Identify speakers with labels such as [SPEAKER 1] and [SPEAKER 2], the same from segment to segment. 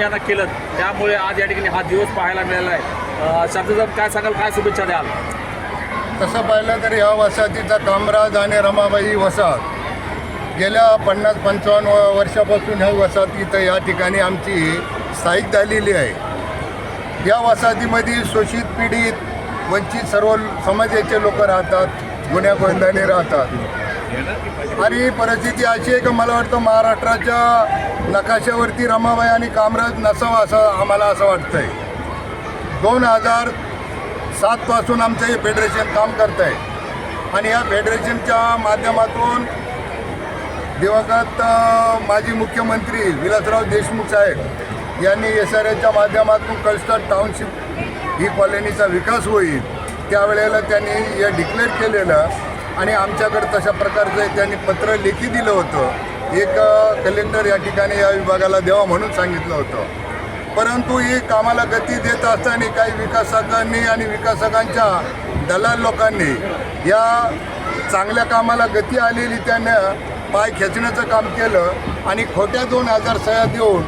[SPEAKER 1] यांना केलं. त्यामुळे आज या ठिकाणी हा दिवस पाहायला मिळाला आहे. शांतता काय सांगाल काय शुभेच्छा द्याल?
[SPEAKER 2] तसं पाहिलं तर या वसाहतीचा कामराज आणि रमाबाई वसाहत. गेल्या पन्नास पंचावन्न वर्षापासून ह्या वसाहत इथं या ठिकाणी आमची स्थायिक झालेली आहे. या वसाहतीमध्ये शोषित पीडित वंचित सर्व समाजाचे लोक राहतात गुन्ह्यागोंदाने राहतात. आणि परिस्थिती अशी आहे की मला वाटतं महाराष्ट्राच्या नकाशावरती रमाबाई आणि कामराज नसावं असं आम्हाला असं वाटतंय. दोन हजार सातपासून आमचं हे फेडरेशन काम करत आहे आणि या फेडरेशनच्या माध्यमातून दिवंगत माजी मुख्यमंत्री विलासराव देशमुख साहेब यांनी एस आर एच्या माध्यमातून कल्स्टर टाउनशिप ही कॉलनीचा विकास होईल त्यावेळेला त्यांनी हे डिक्लेअर केलेलं आणि आमच्याकडे तशा प्रकारचं त्यांनी पत्र लेखी दिलं होतं. एक अ, कलेक्टर या ठिकाणी या विभागाला द्यावा म्हणून सांगितलं होतं. परंतु ही कामाला गती देत असताना काही विकासकांनी आणि विकासकांच्या दलाल लोकांनी या चांगल्या कामाला गती आलेली त्यानं पाय खेचण्याचं काम केलं आणि खोट्या दोन हजार सह्या देऊन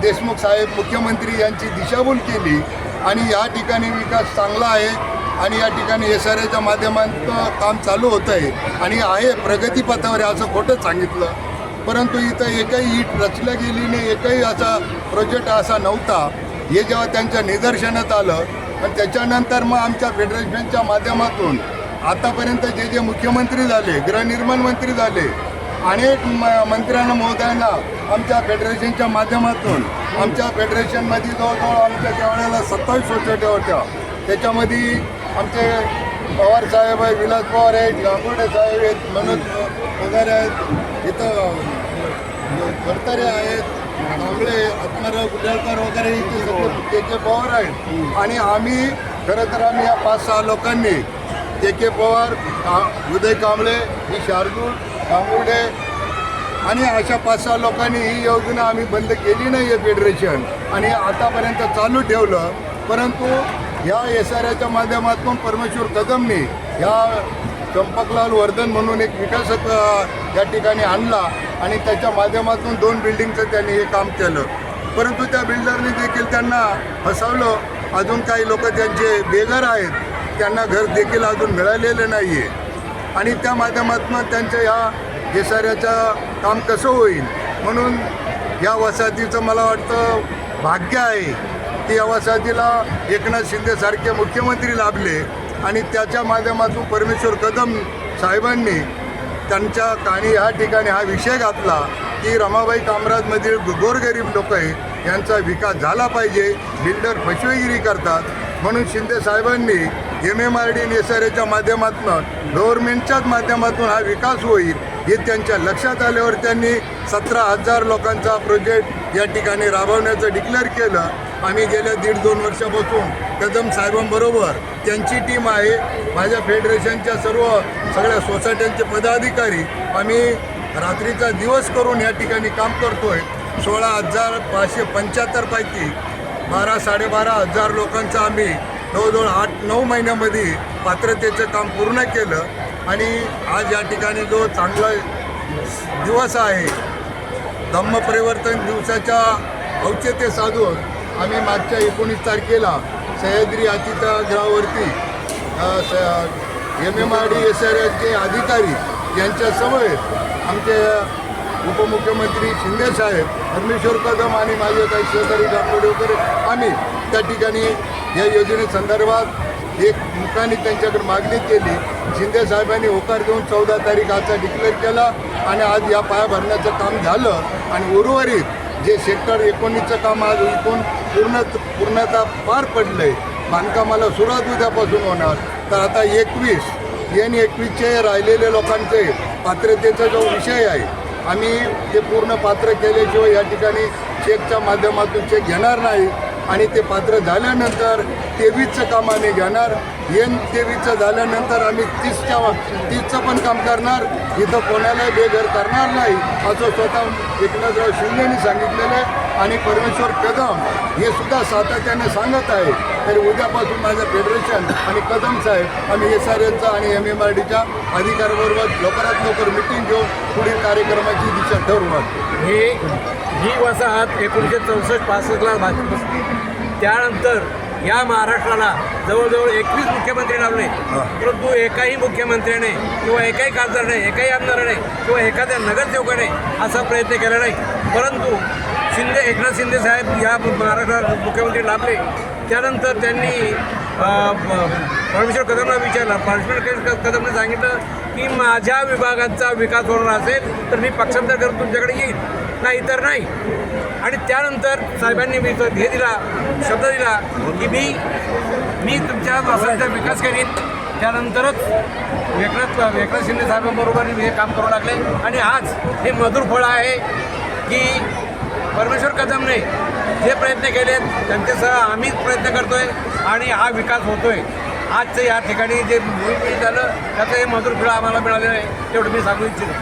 [SPEAKER 2] देशमुख साहेब मुख्यमंत्री यांची दिशाभूल केली आणि या ठिकाणी विकास चांगला आहे आणि या ठिकाणी एस आर एच्या माध्यमातून काम चालू होतं आहे आणि आहे प्रगतीपथावर आहे असं खोटंच सांगितलं. परंतु इथं एकही ईट रचल्या गेली नाही एकही असा प्रोजेक्ट असा नव्हता. हे जेव्हा त्यांच्या निदर्शनात आलं आणि त्याच्यानंतर मग आमच्या फेडरेशनच्या माध्यमातून आतापर्यंत जे जे मुख्यमंत्री झाले गृहनिर्माण मंत्री झाले अनेक म मंत्र्यांना महोदयांना आमच्या फेडरेशनच्या माध्यमातून आमच्या फेडरेशनमध्ये जवळजवळ आमच्या त्यावेळेला सत्तावीस सोसायट्या होत्या. त्याच्यामध्ये आमचे पवार साहेब आहेत विलास पवार आहेत गांगुडे साहेब आहेत मनोज वगैरे आहेत. इथं भरतारे आहेत कांबळे आत्माराव कुडाळकर वगैरे इथे सगळे के के पवार आहेत. आणि आम्ही खरं तर आम्ही या पाच सहा लोकांनी के के पवार उदय कांबळे ही शार्दूल गांगुर्डे आणि अशा पाच सहा लोकांनी ही योजना आम्ही बंद केली नाही आहे फेडरेशन आणि आतापर्यंत चालू ठेवलं परंतु या एस आर माध्यमातून परमेश्वर कदमने या चंपकलाल वर्धन म्हणून एक विकासक या ठिकाणी आणला आणि त्याच्या माध्यमातून दोन बिल्डिंगचं त्यांनी हे काम केलं. परंतु त्या बिल्डरने देखील त्यांना फसवलं अजून काही लोक त्यांचे बेघर आहेत. त्यांना घर देखील अजून मिळालेलं नाही आहे आणि त्या माध्यमातून त्यांच्या ह्या एसाऱ्याचं काम कसं होईल? म्हणून या वसाहतीचं मला वाटतं भाग्य आहे. की या वसाहतीला एकनाथ शिंदेसारखे मुख्यमंत्री लाभले आणि त्याच्या माध्यमातून परमेश्वर कदम साहेबांनी त्यांच्या काणी ह्या ठिकाणी हा विषय घातला की रमाबाई कामराजमधील गोरगरीब लोक आहे यांचा विकास झाला पाहिजे बिल्डर फसवेगिरी करतात. म्हणून शिंदे साहेबांनी M M R D S R एच्या माध्यमातून गव्हर्नमेंटच्याच माध्यमातून हा विकास होईल हे त्यांच्या लक्षात आल्यावर त्यांनी सतरा हजार लोकांचा प्रोजेक्ट या ठिकाणी राबवण्याचं डिक्लेअर केलं. आम्ही गेल्या दीड दोन वर्षापासून कदम साहेबांबरोबर त्यांची टीम आहे. माझ्या फेडरेशनच्या सर्व सगळ्या सोसायट्यांचे पदाधिकारी आम्ही रात्रीचा दिवस करून या ठिकाणी काम करतोय. सोळा हजार पाचशे पंच्याहत्तरपैकी बारा साडेबारा हजार लोकांचं आम्ही जवळजवळ आठ नऊ महिन्यामध्ये पात्रतेचं काम पूर्ण केलं. आणि आज या ठिकाणी जो चांगला दिवस आहे धम्मपरिवर्तन दिवसाच्या औचित्य साधून आम्ही मागच्या एकोणीस तारखेला Sahyadri अतिथीगृहावरती M M R D S R एचे अधिकारी यांच्या समवेत आमचे उपमुख्यमंत्री शिंदेसाहेब परमेश्वर कदम आणि माझे काही सहकारी गांगोडे वगैरे आम्ही त्या ठिकाणी या योजनेसंदर्भात एक मुखाने त्यांच्याकडे मागणी केली. शिंदे साहेबांनी होकार देऊन चौदा तारीख आजचा डिक्लेअर केला आणि आज या पाया भरण्याचं काम झालं आणि उर्वरित जे सेक्टर एकोणीसचं काम आज विकून पूर्ण पूर्णता पार पडलं आहे बांधकामाला सुरुवात उद्यापासून होणार. तर आता एकवीस एन एकवीसचे राहिलेले लोकांचे पात्रतेचा जो विषय आहे आम्ही ते पूर्ण पात्र केल्याशिवाय या ठिकाणी चेकच्या माध्यमातून चेक घेणार नाही. आणि ते पात्र झाल्यानंतर तेवीसचं काम आम्ही घेणार. एन तेवीसचं झाल्यानंतर आम्ही तीसच्या तीसचं पण काम करणार. इथं कोणालाही बेघर करणार नाही असं स्वतः एकनाथराव शिंदेनी सांगितलेलं आहे. आणि परमेश्वर कदम हे सुद्धा सातत्याने सांगत आहे. तर उद्यापासून माझं फेडरेशन आणि कदम साहेब आम्ही एस आर एलचा आणि एम एम आर डीच्या अधिकाऱ्याबरोबर लवकरात लवकर मिटिंग घेऊन पुढील कार्यक्रमाची दिशा ठरवू
[SPEAKER 3] ही ही वसाहत एकोणीसशे चौसष्ट पासष्टला भाजप. त्यानंतर या महाराष्ट्राला जवळजवळ एकवीस मुख्यमंत्री लावले. परंतु एकाही मुख्यमंत्र्याने किंवा एकाही खासदाराने एकाही आमदाराने किंवा एखाद्या नगरसेवकाने असा प्रयत्न केला नाही. परंतु शिंदे एकनाथ शिंदे साहेब या महाराष्ट्रात मुख्यमंत्री लाभले. त्यानंतर त्यांनी परमेश्वर कदमला विचारलं. परमेश्वर कदमने सांगितलं की माझ्या विभागाचा विकास होणार असेल तर मी पक्षांतर करून तुमच्याकडे येईल नाही तर नाही. आणि त्यानंतर साहेबांनी मी तो हे दिला शब्द दिला की मी मी तुमच्या वासाचा विकास करीन. त्यानंतरच एकनाथ एकनाथ शिंदे साहेबांबरोबर मी हे काम करू लागले. आणि आज हे मधुर फळ आहे की परमेश्वर कदमने जे प्रयत्न केले त्यांच्यासह आम्हीच प्रयत्न करतोय. आणि हा विकास होतोय. आजचं या ठिकाणी जे भूमिपीठ झालं त्याचं हे मधुर फळ आम्हाला मिळालेलं आहे तेवढं मी सांगू इच्छितो.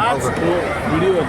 [SPEAKER 1] आज व्हिडिओ